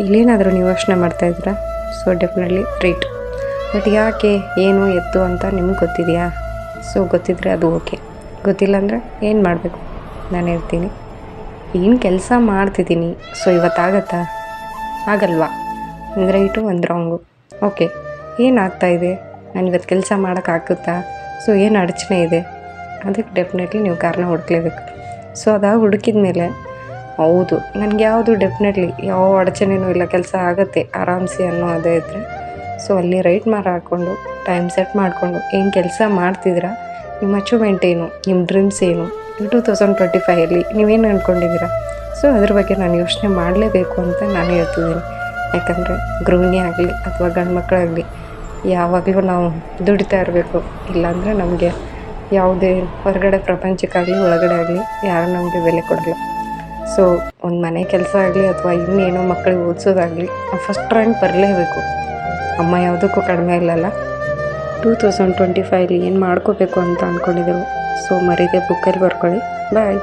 ಇಲ್ಲೇನಾದರೂ ನೀವು ಯೋಚನೆ ಮಾಡ್ತಾಯಿದ್ದೀರಾ ಸೊ ಡೆಫಿನೆಟ್ಲಿ ರೈಟ್ ಬಟ್ ಯಾಕೆ, ಏನು, ಎತ್ತು ಅಂತ ನಿಮ್ಗೆ ಗೊತ್ತಿದೆಯಾ? ಸೊ ಗೊತ್ತಿದ್ರೆ ಅದು ಓಕೆ ಗೊತ್ತಿಲ್ಲ ಅಂದರೆ ಏನು ಮಾಡಬೇಕು? ನಾನು ಹೇಳ್ತೀನಿ. ಏನು ಕೆಲಸ ಮಾಡ್ತಿದ್ದೀನಿ? ಸೊ ಇವತ್ತಾಗತ್ತಾ? ಆಗಲ್ವಾ? ಒಂದು ರೈಟು ಒಂದು ರಾಂಗು ಓಕೆ ಏನಾಗ್ತಾ ಇದೆ? ನಾನು ಇವತ್ತು ಕೆಲಸ ಮಾಡೋಕ್ಕಾಗುತ್ತಾ ಸೊ ಏನು ಅಡಚಣೆ ಇದೆ? ಅದಕ್ಕೆ ಡೆಫಿನೆಟ್ಲಿ ನೀವು ಕಾರಣ ಹುಡುಕ್ಲೇಬೇಕು. ಸೊ ಅದಾಗ ಹುಡುಕಿದ ಮೇಲೆ ಹೌದು. ನನಗೆ ಯಾವುದು ಡೆಫಿನೆಟ್ಲಿ ಯಾವ ಅಡಚಣೆನೂ ಇಲ್ಲ. ಕೆಲಸ ಆಗುತ್ತೆ, ಆರಾಮ್ಸಿ ಅನ್ನೋ ಅದೇ ಇದ್ದರೆ ಸೊ ಅಲ್ಲಿ ರೈಟ್ ಮಾರ ಹಾಕ್ಕೊಂಡು ಟೈಮ್ ಸೆಟ್ ಮಾಡಿಕೊಂಡು, ಏನು ಕೆಲಸ ಮಾಡ್ತಿದ್ದೀರಾ? ನಿಮ್ಮ ಅಚೀವ್ಮೆಂಟ್ ಏನು? ನಿಮ್ಮ ಡ್ರೀಮ್ಸ್ ಏನು? ಟೂ ತೌಸಂಡ್ ಟ್ವೆಂಟಿ ಫೈವಲ್ಲಿ ನೀವೇನು ಅಂದ್ಕೊಂಡಿದ್ದೀರಾ ಸೊ ಅದ್ರ ಬಗ್ಗೆ ನಾನು ಯೋಚನೆ ಮಾಡಲೇಬೇಕು ಅಂತ ನಾನು ಹೇಳ್ತಿದ್ದೀನಿ. ಯಾಕಂದರೆ, ಗೃಹಿಣಿ ಆಗಲಿ ಅಥವಾ ಗಂಡು ಮಕ್ಕಳಾಗಲಿ ಯಾವಾಗಲೂ ನಾವು ದುಡಿತಾ ಇರಬೇಕು. ಇಲ್ಲಾಂದರೆ ನಮಗೆ ಯಾವುದೇ ಹೊರಗಡೆ ಪ್ರಪಂಚಕ್ಕಾಗಲಿ, ಒಳಗಡೆ ಆಗಲಿ ಯಾರು ನಮಗೆ ಬೆಲೆ ಕೊಡಲ್ಲ. ಸೊ ಒಂದು ಮನೆ ಕೆಲಸ ಆಗಲಿ ಅಥವಾ ಇನ್ನೇನೋ ಮಕ್ಕಳಿಗೆ ಓದಿಸೋದಾಗಲಿ ಫಸ್ಟ್ ರ್ಯಾಂಕ್ ಬರಲೇಬೇಕು. ಅಮ್ಮ ಯಾವುದಕ್ಕೂ ಕಡಿಮೆ ಇಲ್ಲಲ್ಲ. ಟೂ ತೌಸಂಡ್ ಟ್ವೆಂಟಿ ಫೈವ್ ಏನು ಮಾಡ್ಕೋಬೇಕು ಅಂತ ಅಂದ್ಕೊಂಡಿದ್ದೆವು ಸೊ ಮರೀದೆ ಬುಕ್ಕಲ್ಲಿ ಬರ್ಕೊಳ್ಳಿ. ಬಾಯ್